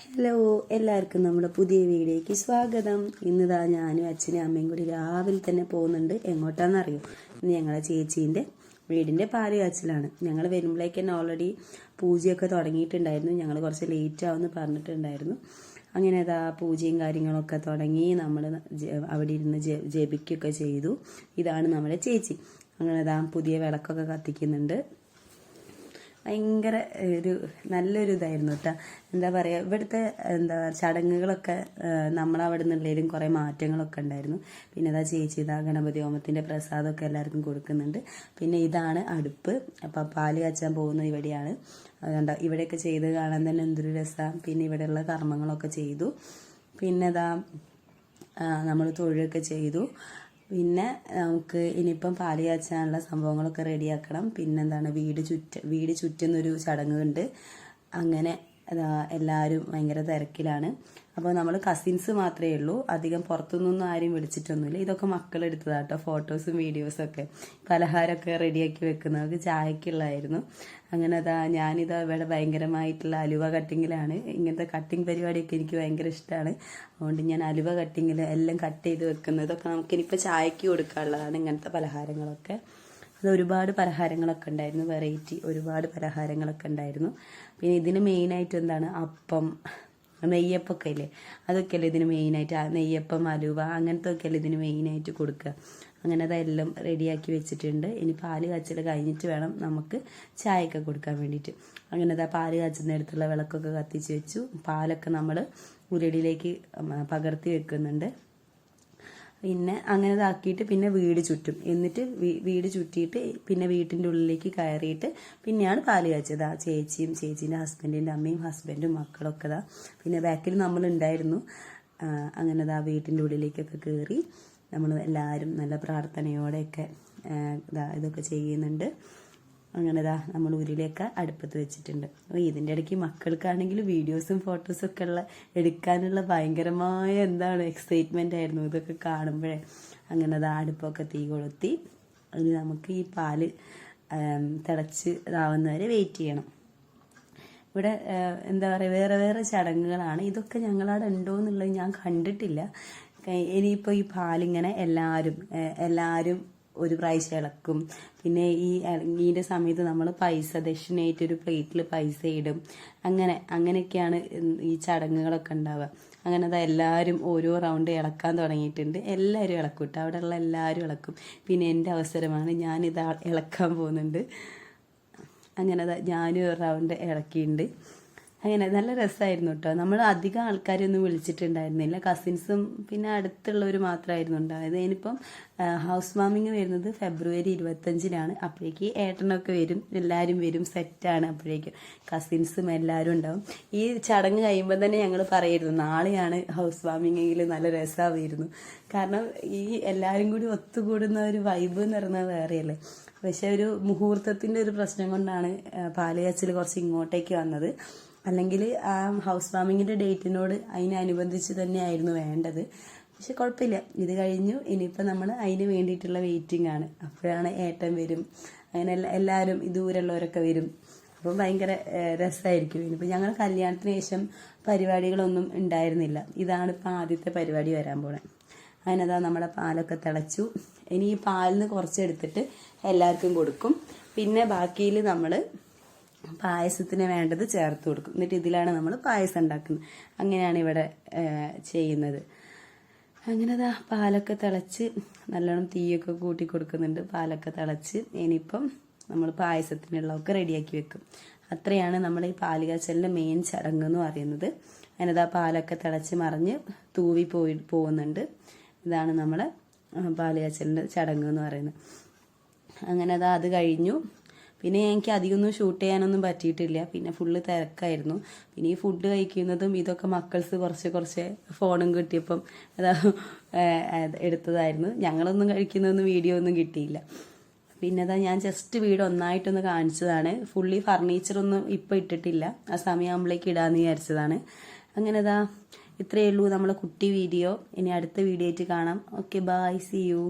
Hello എല്ലാവർക്കും നമ്മുടെ പുതിയ വീഡിയോയ്ക്ക് സ്വാഗതം. ഇന്നിതാ ഞാനും അച്ഛനും അമ്മയും കൂടി രാവിലെ തന്നെ പോകുന്നുണ്ട്. എങ്ങോട്ടാണെന്നറിയോ ഇന്ന് ഞങ്ങളെ ചേച്ചീന്റെ വീടിന്റെ പാൽ കാച്ചിലാണ് ഞങ്ങൾ വരുമ്പോഴേക്ക് തന്നെ ഓൾറെഡി പൂജയൊക്കെ തുടങ്ങിയിട്ടുണ്ടായിരുന്നു. ഞങ്ങൾ കുറച്ച് ലേറ്റ് ആവുമെന്ന് പറഞ്ഞിട്ടുണ്ടായിരുന്നു. അങ്ങനെ അതാ പൂജയും കാര്യങ്ങളൊക്കെ തുടങ്ങി നമ്മൾ അവിടെ ഇരുന്ന് ജപിക്കുകയൊക്കെ ചെയ്തു. ഇതാണ് നമ്മുടെ ചേച്ചി. അങ്ങനെ അതാ പുതിയ വിളക്കൊക്കെ കത്തിക്കുന്നുണ്ട്. ഭയങ്കര ഒരു നല്ലൊരു ഇതായിരുന്നു കേട്ടോ എന്താ പറയുക ഇവിടുത്തെ എന്താ ചടങ്ങുകളൊക്കെ നമ്മളവിടെ നിന്നുള്ളതിലും കുറേ മാറ്റങ്ങളൊക്കെ ഉണ്ടായിരുന്നു. പിന്നെ ഇതാ ചേച്ചി ഇതാ ഗണപതി ഹോമത്തിന്റെ പ്രസാദമൊക്കെ എല്ലാവർക്കും കൊടുക്കുന്നുണ്ട്. പിന്നെ ഇതാണ് അടുപ്പ്. അപ്പം പാൽ കാച്ചാൻ പോകുന്നത് ഇവിടെയാണ്. അതുകൊണ്ട് ഇവിടെയൊക്കെ ചെയ്ത് കാണാൻ തന്നെ എന്തൊരു രസമാണ് പിന്നെ ഇവിടെയുള്ള കർമ്മങ്ങളൊക്കെ ചെയ്തു. പിന്നെ ഇതാ നമ്മൾ തൊഴിലൊക്കെ ചെയ്തു. പിന്നെ നമുക്ക് ഇനിയിപ്പം പാൽ കാച്ചാനുള്ള സംഭവങ്ങളൊക്കെ റെഡിയാക്കണം പിന്നെന്താണ് വീട് ചുറ്റ വീട് ചുറ്റുന്നൊരു ചടങ്ങുണ്ട്. അങ്ങനെ എല്ലാവരും ഭയങ്കര തിരക്കിലാണ്. അപ്പോൾ നമ്മൾ കസിൻസ് മാത്രമേ ഉള്ളൂ. അധികം പുറത്തുനിന്നൊന്നും ആരും വിളിച്ചിട്ടൊന്നുമില്ല. ഇതൊക്കെ മക്കളെടുത്തതാട്ടോ ഫോട്ടോസും വീഡിയോസും ഒക്കെ. പലഹാരമൊക്കെ റെഡിയാക്കി വെക്കുന്നവർക്ക് ചായക്കുള്ളതായിരുന്നു. അങ്ങനെ അതാ ഞാനിതാ ഇവിടെ ഭയങ്കരമായിട്ടുള്ള അലുവ കട്ടിങ്ങിലാണ് ഇങ്ങനത്തെ കട്ടിങ് പരിപാടിയൊക്കെ എനിക്ക് ഭയങ്കര ഇഷ്ടമാണ് അതുകൊണ്ട് ഞാൻ അലുവ കട്ടിങ്ങിൽ എല്ലാം കട്ട് ചെയ്ത് വെക്കുന്നത്. ഇതൊക്കെ നമുക്കിനിപ്പോൾ ചായക്ക് കൊടുക്കാനുള്ളതാണ് ഇങ്ങനത്തെ പലഹാരങ്ങളൊക്കെ. അത് ഒരുപാട് പലഹാരങ്ങളൊക്കെ ഉണ്ടായിരുന്നു. വെറൈറ്റി ഒരുപാട് പലഹാരങ്ങളൊക്കെ ഉണ്ടായിരുന്നു. പിന്നെ ഇതിന് മെയിനായിട്ട് എന്താണ്? അപ്പം നെയ്യപ്പൊക്കെ ഇല്ലേ അതൊക്കെയല്ലേ ഇതിന് മെയിനായിട്ട് നെയ്യപ്പം അലുവ അങ്ങനത്തെ ഒക്കെ അല്ലേ ഇതിന് മെയിനായിട്ട് കൊടുക്കുക. അങ്ങനെ അതെല്ലാം റെഡിയാക്കി വെച്ചിട്ടുണ്ട്. ഇനി പാൽ കാച്ചൽ കഴിഞ്ഞിട്ട് വേണം നമുക്ക് ചായയൊക്കെ കൊടുക്കാൻ വേണ്ടിയിട്ട്. അങ്ങനെ അതാ പാൽ കാച്ചുന്നിടത്തുള്ള വിളക്കൊക്കെ കത്തിച്ച് വെച്ചു. പാലൊക്കെ നമ്മൾ ഉരുളിയിലേക്ക് പകർത്തി വെക്കുന്നുണ്ട്. പിന്നെ അങ്ങനെ ഇതാക്കിയിട്ട് പിന്നെ വീട് ചുറ്റും. എന്നിട്ട് വീട് ചുറ്റിയിട്ട് പിന്നെ വീട്ടിന്റെ ഉള്ളിലേക്ക് കയറിയിട്ട് പിന്നെയാണ് പാൽ കാച്ചത് ആ ചേച്ചിയും ചേച്ചീന്റെ ഹസ്ബൻഡിന്റെ അമ്മയും ഹസ്ബൻഡും മക്കളൊക്കെ ഇതാ പിന്നെ ബാക്കിൽ നമ്മളുണ്ടായിരുന്നു. അങ്ങനെ ഇതാ വീട്ടിന്റെ ഉള്ളിലേക്കൊക്കെ കയറി നമ്മൾ എല്ലാവരും നല്ല പ്രാർത്ഥനയോടെയൊക്കെ ഇതാ ഇതൊക്കെ ചെയ്യുന്നുണ്ട്. അങ്ങനെ ഇതാ നമ്മൾ ഉരുളിയൊക്കെ അടുപ്പത്ത് വെച്ചിട്ടുണ്ട്. അപ്പോൾ ഇതിന്റെ ഇടയ്ക്ക് മക്കൾക്കാണെങ്കിൽ വീഡിയോസും ഫോട്ടോസും ഒക്കെ ഉള്ള എടുക്കാനുള്ള ഭയങ്കരമായ എന്താണ് എക്സൈറ്റ്മെന്റ് ആയിരുന്നു. ഇതൊക്കെ കാണുമ്പോഴേ അങ്ങനെ ദാ അടുപ്പൊക്കെ തീ കൊളുത്തി ഇനി നമുക്ക് ഈ പാൽ തിളച്ച് ഇതാവുന്നവരെ വെയിറ്റ് ചെയ്യണം. ഇവിടെ എന്താ പറയുക വേറെ വേറെ ചടങ്ങുകളാണ്. ഇതൊക്കെ ഞങ്ങളവിടെ ഉണ്ടോ എന്നുള്ളത് ഞാൻ കണ്ടിട്ടില്ല. ഇനിയിപ്പോൾ ഈ പാലിങ്ങനെ എല്ലാവരും എല്ലാവരും ഒരു പ്രാവശ്യം ഇളക്കും. പിന്നെ ഈ ഇളങ്ങിയുടെ സമയത്ത് നമ്മൾ പൈസ ദക്ഷിണയായിട്ട് ഒരു പ്ലേറ്റിൽ പൈസ ഇടും. അങ്ങനെ അങ്ങനെയൊക്കെയാണ് ഈ ചടങ്ങുകളൊക്കെ ഉണ്ടാവുക. അങ്ങനെ അത് എല്ലാവരും ഓരോ റൗണ്ട് ഇളക്കാൻ തുടങ്ങിയിട്ടുണ്ട്. എല്ലാവരും ഇളക്കും കേട്ടോ. അവിടെയുള്ള എല്ലാവരും ഇളക്കും. പിന്നെ എന്റെ അവസരമാണ് ഞാനിത് ഇളക്കാൻ പോകുന്നുണ്ട്. അങ്ങനെ ഞാനും റൗണ്ട് ഇറക്കിയിട്ടുണ്ട് അങ്ങനെ നല്ല രസമായിരുന്നു കേട്ടോ നമ്മൾ അധികം ആൾക്കാരെയൊന്നും വിളിച്ചിട്ടുണ്ടായിരുന്നില്ല. കസിൻസും പിന്നെ അടുത്തുള്ളവർ മാത്രമായിരുന്നു ഉണ്ടായത് ഇനിയിപ്പം ഹൗസ് വാമിങ് വരുന്നത് ഫെബ്രുവരി ഇരുപത്തഞ്ചിനാണ്. അപ്പോഴേക്ക് ഏട്ടനൊക്കെ വരും എല്ലാവരും വരും സെറ്റാണ് അപ്പോഴേക്കും. കസിൻസും എല്ലാവരും ഉണ്ടാവും. ഈ ചടങ്ങ് കഴിയുമ്പോൾ തന്നെ ഞങ്ങൾ പറയായിരുന്നു നാളെയാണ് ഹൗസ് വാമിങ്ങിൽ നല്ല രസമായിരുന്നു കാരണം ഈ എല്ലാവരും കൂടി ഒത്തുകൂടുന്ന ഒരു വൈബ് എന്ന് പറഞ്ഞാൽ വേറെയല്ലേ. പക്ഷെ ഒരു മുഹൂർത്തത്തിന്റെ ഒരു പ്രശ്നം കൊണ്ടാണ് പാലുകാച്ചിൽ കുറച്ച് ഇങ്ങോട്ടേക്ക് വന്നത്. അല്ലെങ്കിൽ ആ ഹൗസ് വാമിങ്ങിന്റെ ഡേറ്റിനോട് അതിനനുബന്ധിച്ച് തന്നെയായിരുന്നു വേണ്ടത്. പക്ഷെ കുഴപ്പമില്ല. ഇത് കഴിഞ്ഞു. ഇനിയിപ്പോൾ നമ്മൾ അതിന് വേണ്ടിയിട്ടുള്ള വെയിറ്റിംഗ് ആണ്. അപ്പോഴാണ് ഏട്ടൻ വരും. അങ്ങനെ എല്ലാ എല്ലാവരും ദൂരമുള്ളവരൊക്കെ വരും. അപ്പം ഭയങ്കര രസമായിരിക്കും ഇനിയിപ്പോൾ ഞങ്ങൾ കല്യാണത്തിന് ശേഷം പരിപാടികളൊന്നും ഉണ്ടായിരുന്നില്ല. ഇതാണ് ഇപ്പം ആദ്യത്തെ പരിപാടി വരാൻ പോണേ. അതിനതാ നമ്മുടെ പാലൊക്കെ തിളച്ചു. ഇനി ഈ പാലിന് കുറച്ചെടുത്തിട്ട് എല്ലാവർക്കും കൊടുക്കും. പിന്നെ ബാക്കിയിൽ നമ്മൾ പായസത്തിന് വേണ്ടത് ചേർത്ത് കൊടുക്കും. എന്നിട്ട് ഇതിലാണ് നമ്മൾ പായസം ഉണ്ടാക്കുന്നത്. അങ്ങനെയാണ് ഇവിടെ ചെയ്യുന്നത്. അങ്ങനെ അതാ പാലൊക്കെ തിളച്ച് നല്ലോണം തീയൊക്കെ കൂട്ടി കൊടുക്കുന്നുണ്ട്. പാലൊക്കെ തിളച്ച് ഇനിയിപ്പം നമ്മൾ പായസത്തിനുള്ളതൊക്കെ റെഡിയാക്കി വെക്കും. അത്രയാണ് നമ്മൾ ഈ പാലുകാച്ചലിന്റെ മെയിൻ ചടങ്ങ് എന്ന് പറയുന്നത്. അതിനതാ പാലൊക്കെ തിളച്ച് മറിഞ്ഞ് തൂവി പോയി പോകുന്നുണ്ട്. ഇതാണ് നമ്മളെ പാലുകാച്ചലിന്റെ പാൽ ചടങ്ങ് എന്ന് പറയുന്നത്. അങ്ങനെ അതാ അത് കഴിഞ്ഞു. പിന്നെ എനിക്ക് അധികമൊന്നും ഷൂട്ട് ചെയ്യാനൊന്നും പറ്റിയിട്ടില്ല. പിന്നെ ഫുള്ള് തിരക്കായിരുന്നു. പിന്നെ ഈ ഫുഡ് കഴിക്കുന്നതും ഇതൊക്കെ മക്കൾസ് കുറച്ച് കുറച്ച് ഫോണും കിട്ടിയപ്പം എടുത്തതായിരുന്നു. ഞങ്ങളൊന്നും കഴിക്കുന്നൊന്നും വീഡിയോ ഒന്നും കിട്ടിയില്ല. പിന്നെ അതാ ഞാൻ ജസ്റ്റ് വീട് ഒന്നായിട്ടൊന്ന് കാണിച്ചതാണ്. ഫുള്ളി ഫർണിച്ചറൊന്നും ഇപ്പം ഇട്ടിട്ടില്ല. ആ സമയമാകുമ്പോഴേക്ക് ഇടാന്ന് വിചാരിച്ചതാണ്. അങ്ങനെ അതാ ഇത്രയേ ഉള്ളൂ നമ്മളെ കുട്ടി വീഡിയോ ഇനി അടുത്ത വീഡിയോ ആയിട്ട് കാണാം. Okay bye C U